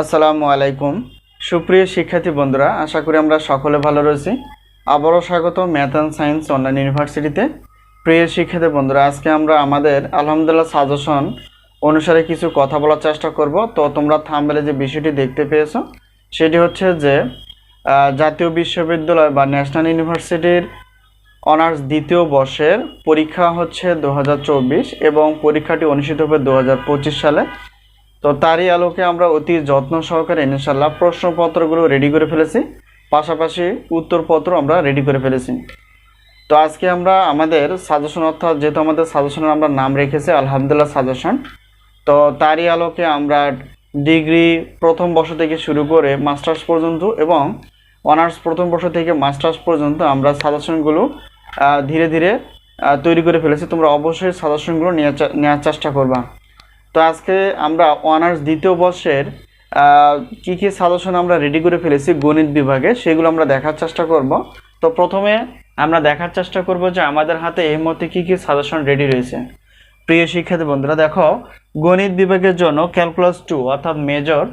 আসসালামু আলাইকুম। সুপ্রিয় শিক্ষার্থী বন্ধুরা, আশা করি আমরা সকলে ভালো রয়েছি। আবারও স্বাগত ম্যাথ অ্যান্ড সায়েন্স অনলাইন ইউনিভার্সিটিতে। প্রিয় শিক্ষার্থী বন্ধুরা, আজকে আমরা আমাদের আলহামদুলিল্লাহ সাজেশন অনুসারে কিছু কথা বলার চেষ্টা করব। তো তোমরা থামবেলে যে বিষয়টি দেখতে পেয়েছ, সেটি হচ্ছে যে জাতীয় বিশ্ববিদ্যালয় বা ন্যাশনাল ইউনিভার্সিটির অনার্স দ্বিতীয় বর্ষের পরীক্ষা হচ্ছে দু হাজার চব্বিশ এবং পরীক্ষাটি অনুষ্ঠিত হবে দু হাজার পঁচিশ সালে। তো তারই আলোকে আমরা অতি যত্ন সহকারে ইনশাল্লাহ প্রশ্নপত্রগুলো রেডি করে ফেলেছি। পাশাপাশি উত্তরপত্র আমরা রেডি করে ফেলেছি। তো আজকে আমরা আমাদের সাজেশন অর্থাৎ যেহেতু আমাদের সাজেশনের আমরা নাম রেখেছি, আলহামদুলিল্লাহ সাজেশন তো তারই আলোকে আমরা ডিগ্রি প্রথম বর্ষ থেকে শুরু করে মাস্টার্স পর্যন্ত এবং অনার্স প্রথম বর্ষ থেকে মাস্টার্স পর্যন্ত আমরা সাজেশনগুলো ধীরে ধীরে তৈরি করে ফেলেছি। তোমরা অবশ্যই সাজেশনগুলো নেওয়ার চেষ্টা করবা। তো আজকে আমরা অনার্স দ্বিতীয় বর্ষের কি কি সাজেশন আমরা রেডি করে ফেলেছি গণিত বিভাগে, সেগুলো আমরা দেখার চেষ্টা করব। তো প্রথমে আমরা দেখার চেষ্টা করব যে আমাদের হাতে এই মুহূর্তে কি কি সাজেশন রেডি রয়েছে। প্রিয় শিক্ষার্থী বন্ধুরা, দেখো, গণিত বিভাগের জন্য ক্যালকুলাস টু অর্থাৎ মেজর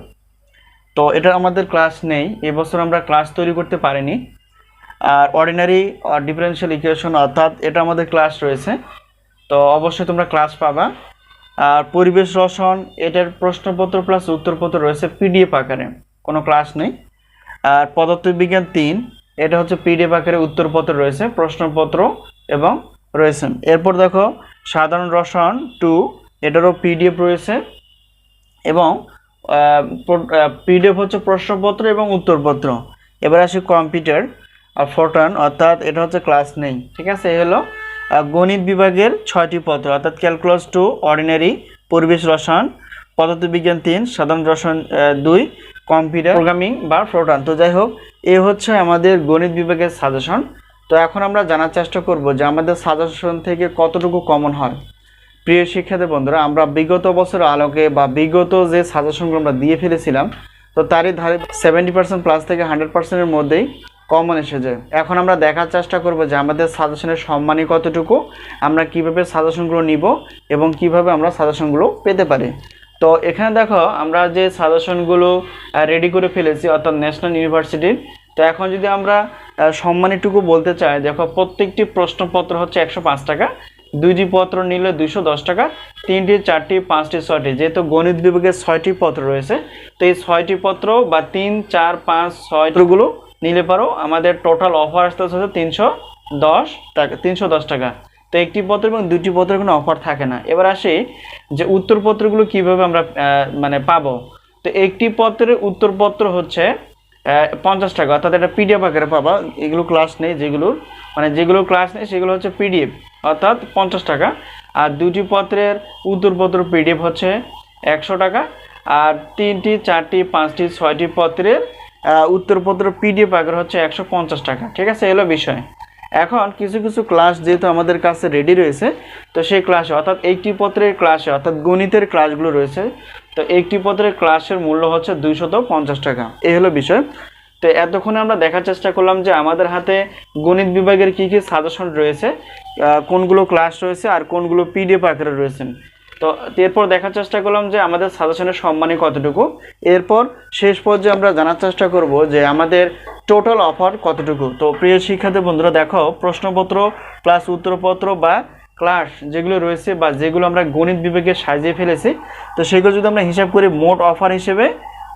তো এটা আমাদের ক্লাস নেই, এবছর আমরা ক্লাস তৈরি করতে পারিনি। আর অর্ডিনারি ডিফারেন্সিয়াল ইকুয়েশন অর্থাৎ এটা আমাদের ক্লাস রয়েছে। তো অবশ্যই তোমরা ক্লাস পাবা। আর পরিবেশ রসন এটার প্রশ্নপত্র প্লাস উত্তরপত্র রয়েছে পিডিএফ আকারে। কোনো ক্লাস নেই। আর পদার্থবিজ্ঞান তিন, এটা হচ্ছে পিডিএফ আকারে উত্তরপত্র রয়েছে, প্রশ্নপত্র এবং রয়েছে। এরপর দেখো, সাধারণ রসন টু এটারও পিডিএফ রয়েছে এবং পিডিএফ হচ্ছে প্রশ্নপত্র এবং উত্তরপত্র। এবার আসি কম্পিউটার আর ফোটন অর্থাৎ এটা হচ্ছে ক্লাস নেই। ঠিক আছে? এ হলো গণিত বিভাগের ছয়টি পত্র, অর্থাৎ ক্যালকুলাস টু অর্ডিনারি পরিবেশ রসায়ন, পদার্থবিজ্ঞান তিন, সাধারণ রসায়ন দুই কম্পিউটার প্রোগ্রামিং বা ফ্লোটান তো যাই হোক, এ হচ্ছে আমাদের গণিত বিভাগের সাজেশন তো এখন আমরা জানার চেষ্টা করব যে আমাদের সাজেশন থেকে কতটুকু কমন হয়। প্রিয় শিক্ষার্থী বন্ধুরা, আমরা বিগত বছরের আলোকে বা বিগত যে সাজেশনগুলো আমরা দিয়ে ফেলেছিলাম, তো তারই ধারে সেভেন্টি পার্সেন্ট প্লাস থেকে হান্ড্রেড পার্সেন্টের মধ্যেই কমন এসেছে এখন আমরা দেখার চেষ্টা করব যে আমাদের সাজেশনের সম্মানই কতটুকু, আমরা কীভাবে সাজেশনগুলো নিব এবং কীভাবে আমরা সাজেশনগুলো পেতে পারি। তো এখানে দেখো, আমরা যে সাজেশনগুলো রেডি করে ফেলেছি, অর্থাৎ ন্যাশনাল ইউনিভার্সিটির তো এখন যদি আমরা সম্মানীটুকু বলতে চাই, দেখো, প্রত্যেকটি প্রশ্নপত্র হচ্ছে একশো পাঁচ টাকা। দুইটি পত্র নিলে দুইশো দশ টাকা, তিনটি, চারটি, পাঁচটি, ছয়টি। যেহেতু গণিত বিভাগের ছয়টি পত্র রয়েছে, তো এই ছয়টি পত্র বা তিন, চার, পাঁচ, ছয় পত্রগুলো নিলে পারো। আমাদের টোটাল অফার আসতে হচ্ছে তিনশো দশ টাকা, তিনশো দশ টাকা। তো একটি পত্র এবং দুটি পত্রের কোনো অফার থাকে না। এবার আসি যে উত্তরপত্রগুলো কীভাবে আমরা মানে পাবো। তো একটি পত্রের উত্তরপত্র হচ্ছে পঞ্চাশ টাকা। অর্থাৎ এটা পিডিএফ আকারে পাবা। এগুলো ক্লাস নেই যেগুলোর মানে যেগুলো ক্লাস নেই সেগুলো হচ্ছে পিডিএফ অর্থাৎ পঞ্চাশ টাকা। আর দুটি পত্রের উত্তরপত্র পিডিএফ হচ্ছে একশো টাকা। আর তিনটি, চারটি, পাঁচটি, ছয়টি পত্রের উত্তরপত্র পিডিএফ আকারে হচ্ছে একশো পঞ্চাশ টাকা। ঠিক আছে, এলো বিষয়। এখন কিছু কিছু ক্লাস যেহেতু আমাদের কাছে রেডি রয়েছে, তো সেই ক্লাসে অর্থাৎ একটি পত্রের ক্লাসে অর্থাৎ গণিতের ক্লাসগুলো রয়েছে, তো একটি পত্রের ক্লাসের মূল্য হচ্ছে দুইশত পঞ্চাশ টাকা। এই হলো বিষয়। তো এতক্ষণে আমরা দেখার চেষ্টা করলাম যে আমাদের হাতে গণিত বিভাগের কী কী সাজেশন রয়েছে কোনগুলো ক্লাস রয়েছে আর কোনগুলো পিডিএফ আকারে রয়েছে। তো এরপর দেখার চেষ্টা করলাম যে আমাদের সাজেশনের সম্মানই কতটুকু। এরপর শেষ পর্যায়ে আমরা জানার চেষ্টা করব যে আমাদের টোটাল অফার কতটুকু। তো প্রিয় শিক্ষার্থী বন্ধুরা, দেখো, প্রশ্নপত্র প্লাস উত্তরপত্র বা ক্লাস যেগুলো রয়েছে বা যেগুলো আমরা গণিত বিভাগে সাজিয়ে ফেলেছি, তো সেগুলো যদি আমরা হিসাব করি মোট অফার হিসেবে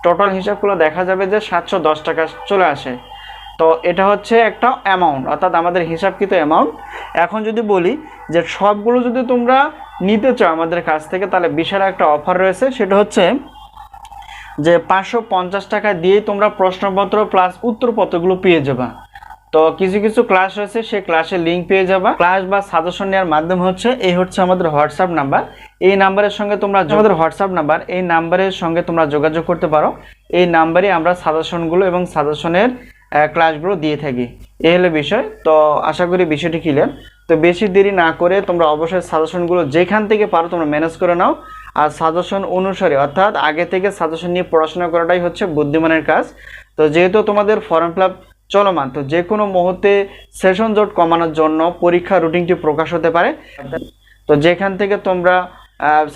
টোটাল হিসাব করলে দেখা যাবে যে সাতশো দশ টাকা চলে আসে। তো এটা হচ্ছে একটা অ্যামাউন্ট অর্থাৎ আমাদের হিসাবকৃত অ্যামাউন্ট এখন যদি বলি যে সবগুলো যদি তোমরা নিতে চাও আমাদের কাছ থেকে, তাহলে বিশাল একটা অফার রয়েছে। সেটা হচ্ছে যে পাঁচশো পঞ্চাশ টাকা দিয়েই তোমরা প্রশ্নপত্র প্লাস উত্তরপত্রগুলো পেয়ে যাবা। তো কিছু কিছু ক্লাস রয়েছে, সেই ক্লাসের লিঙ্ক পেয়ে যাবা। ক্লাস বা সাজেশন নেওয়ার মাধ্যম হচ্ছে, এই হচ্ছে আমাদের হোয়াটসঅ্যাপ নাম্বার এই নাম্বারের সঙ্গে তোমরা আমাদের হোয়াটসঅ্যাপ নাম্বার এই নাম্বারের সঙ্গে তোমরা যোগাযোগ করতে পারো। এই নাম্বারে আমরা সাজেশনগুলো এবং সাজেশনের ক্লাসগুলো দিয়ে থাকি। এই হলো বিষয়। তো আশা করি বিষয়টি ক্লিয়ার তো বেশি দেরি না করে তোমরা অবশ্যই সাজেশনগুলো যেখান থেকে পারো তোমরা ম্যানেজ করে নাও। আর সাজেশন অনুসারে, অর্থাৎ আগে থেকে সাজেশন নিয়ে পড়াশোনা করাটাই হচ্ছে বুদ্ধিমানের কাজ। তো যেহেতু তোমাদের ফর্ম ফিল চলমান, তো যে কোনো মুহূর্তে সেশন জট কমানোর জন্য পরীক্ষা রুটিনটি প্রকাশ হতে পারে। তো যেখান থেকে তোমরা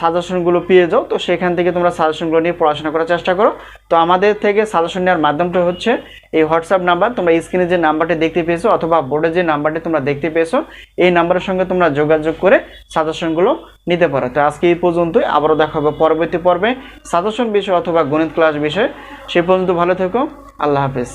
সাজেশনগুলো পেয়ে যাও। তো সেখান থেকে তোমরা সাজেশনগুলো নিয়ে পড়াশোনা করার চেষ্টা করো। তো আমাদের থেকে সাজেশন নেওয়ার মাধ্যমটা হচ্ছে, এই হোয়াটসঅ্যাপ নাম্বার তোমরা স্ক্রিনে যে নাম্বারটি দেখতে পেয়েছ অথবা বোর্ডে যে নাম্বারটি তোমরা দেখতে পেয়েছ, এই নাম্বারের সঙ্গে তোমরা যোগাযোগ করে সাজেশনগুলো নিতে পারো। তো আজকে এই পর্যন্তই, আবারও দেখা হবে পরবর্তী পর্বে। সাজেশন বিষয় অথবা গণিত ক্লাস বিষয়ে। সে পর্যন্ত ভালো থেকো। আল্লাহ হাফেজ।